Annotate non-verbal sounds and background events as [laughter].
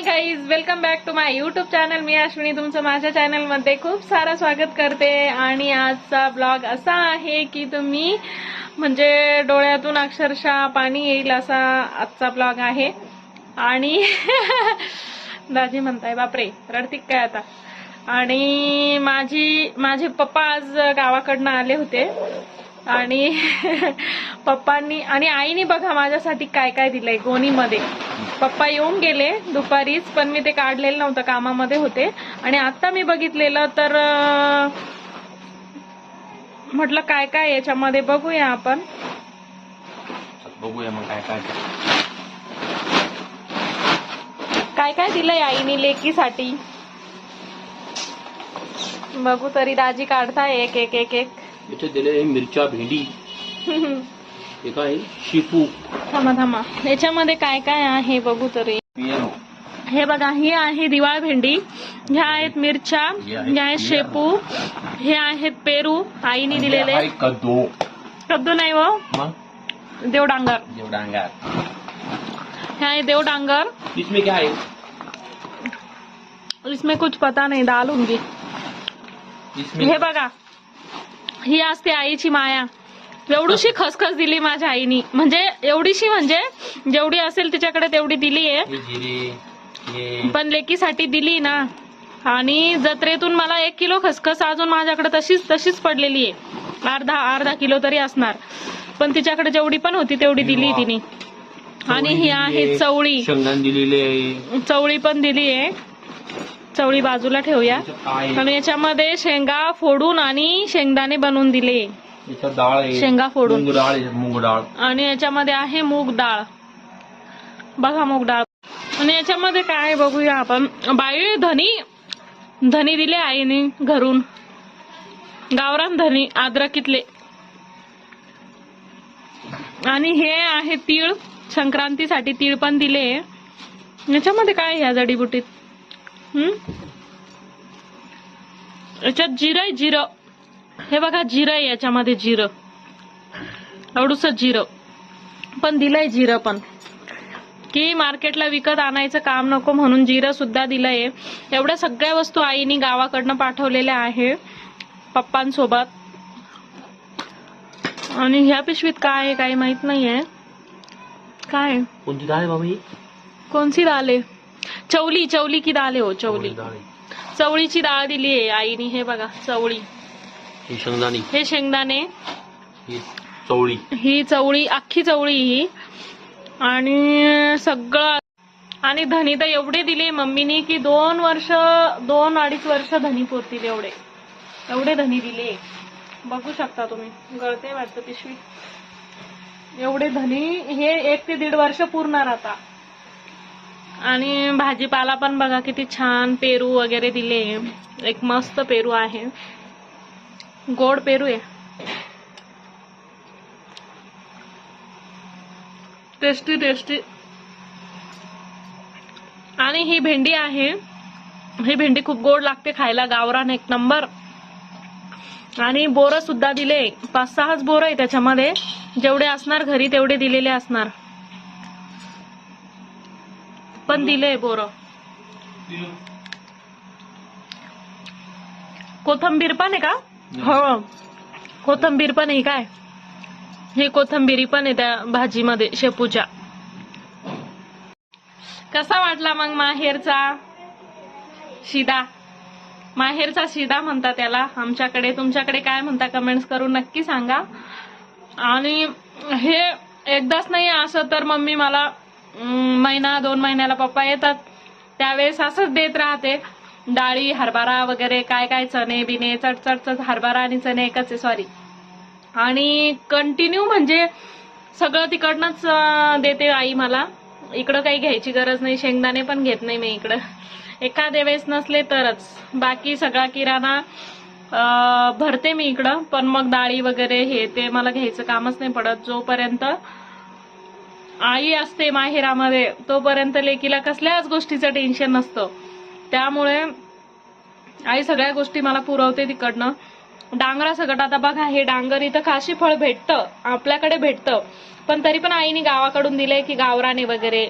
Hi guys welcome back to my YouTube channel मी अश्विनी तुमचं माझ्या चॅनलमध्ये खूप सारं स्वागत करते. आणि आजचा ब्लॉग असा आहे की तुम्ही म्हणजे डोळ्यातून अक्षरशः पाणी येईल असा आजचा ब्लॉग आहे. आणि [laughs] दाजी म्हणताय बापरे रडतीक काय आता? आणि माझी माझे पप्पा आज गावाकडनं आले होते. आणि [laughs] पप्पांनी आणि आईने बघा माझ्यासाठी काय काय दिलंय गोणीमध्ये. पप्पा येऊन गेले दुपारीच पण मी ते काढलेलं नव्हतं कामामध्ये होते. आणि आता मी बघितलेलं तर म्हटलं काय काय याच्यामध्ये बघूया आपण. बघूया मग काय काय. काय काय दिलंय आईने लेकीसाठी? बघू तरी दाजी काढताय एक एक एक एक. इथे दिले मिरच्या भेंडी. [laughs] हे काय? शिपू. थांबा थांबा. याच्यामध्ये काय काय आहे बघू तरी. पियानो हे बघा ही आहे दिवाळ भेंडी. ह्या आहेत मिरच्या. ह्या आहेत शेपू. हे आहेत पेरू. आईने दिलेले. कद्दू. कद्दू नाही हो. मग? देव डांगर जेवढा अंगार हे आहे देव डांगर इसमें क्या है इसमें कुछ पता नाही. दाल होंगी हे बघा. ही असते आईची माया. एवढीशी खसखस दिली माझ्या आईनी. म्हणजे एवढीशी म्हणजे जेवढी असेल तिच्याकडे तेवढी दिली आहे. पण लेकीसाठी दिली ना. आणि जत्रेतून मला एक किलो खसखस अजून माझ्याकडे तशीच तशीच पडलेली आहे. अर्धा अर्धा किलो तरी असणार. पण तिच्याकडे जेवढी पण होती तेवढी दिली तिने. आणि ही आहे चवळी. चवळी पण दिली आहे. चवळी बाजूला ठेवूया? आणि याच्यामध्ये शेंगा फोडून आणि शेंगदाणे बनवून दिले. शेंगा फोडून. मूग डाळ आणि याच्यामध्ये आहे मूग डाळ. बघा मूग डाळ. आणि याच्यामध्ये काय आहे बघूया आपण. बाई धनी धनी दिले आईने घरून. गावरान धनी अद्रकीतले आणि हे आहे तीळ. संक्रांतीसाठी तीळ पण दिले. याच्यामध्ये काय आहे ह्या जडीबुटीत? हम्म? याच्यात जिरं आहे जिरं. हे बघा जिरं आहे याच्यामध्ये जिरं. एवढूस जिरं. पण दिलंय जिरं पण. की मार्केटला विकत आणायचं काम नको म्हणून जिरं सुद्धा दिलंय. एवढ्या सगळ्या वस्तू आईनी गावाकडनं पाठवलेल्या आहे पप्पांसोबत. आणि ह्या पिशवीत काय आहे काही माहीत नाहीये. काय? कोणती डाळ आहे बाबा ही कोणची डाळ आहे? चवली चवली की डाळ आहे हो चवली. चवळीची डाळ दिली आहे आईनी. हे बघा चवळी. ही शेंगदाणी. हे शेंगदाणे. ही चवळी. ही चवळी अख्खी चवळी ही. आणि सगळं आणि धनी तर एवढे दिले मम्मीनी की दोन वर्ष दोन अडीच वर्ष धनी पुरतील एवढे. एवढे धनी दिले. बघू शकता तुम्ही. गळते वाटतं पिशवी. एवढे धनी हे एक ते दीड वर्ष पुरणार आता. आणि भाजीपाला पण बघा किती छान पेरू वगैरे दिले. एक मस्त पेरू आहे. गोड पेरू आहे. टेस्टी टेस्टी आणि ही भेंडी आहे. ही भेंडी खूप गोड लागते खायला. गावरान एक नंबर. आणि बोर सुद्धा दिले. पाच सहाच बोर आहे त्याच्यामध्ये. जेवढे असणार घरी तेवढे दिलेले असणार. पण दिले बोर. कोथंबीर पण आहे का? हो. कोथंबीर पण आहे काय? ही कोथंबिरी पण आहे त्या भाजीमध्ये शेपूच्या. कसा वाटला मग माहेरचा शिदा? माहेरचा शिदा म्हणता त्याला. आमच्याकडे तुमच्याकडे काय म्हणता कमेंट्स करून नक्की सांगा. आणि हे एकदाच नाही असं तर मम्मी मला महिना दोन महिन्याला पप्पा येतात. त्यावेळेस असंच देत राहते. डाळी हरभरा वगैरे काय काय चणे बिने चटचट चट हरभरा आणि चणे एकच आहे सॉरी आणि कंटिन्यू म्हणजे सगळं तिकडनंच देते आई मला. इकडं काही घ्यायची गरज नाही शेंगदाणे पण घेत नाही मी इकडं. एखाद्या वेळेस नसले तरच. बाकी सगळा किराणा भरते मी इकडं. पण मग डाळी वगैरे हे ते मला घ्यायचं कामच नाही पडत. जोपर्यंत आई असते माहेरामध्ये तोपर्यंत लेकीला कसल्याच गोष्टीचं टेन्शन नसतं. त्यामुळे आई सगळ्या गोष्टी मला पुरवते तिकडनं. डांगरा सगट आता बघा हे डांगर इथं काशी फळ भेटतं आपल्याकडे भेटतं. पण तरी पण आईने गावाकडून दिलंय की गावराने वगैरे.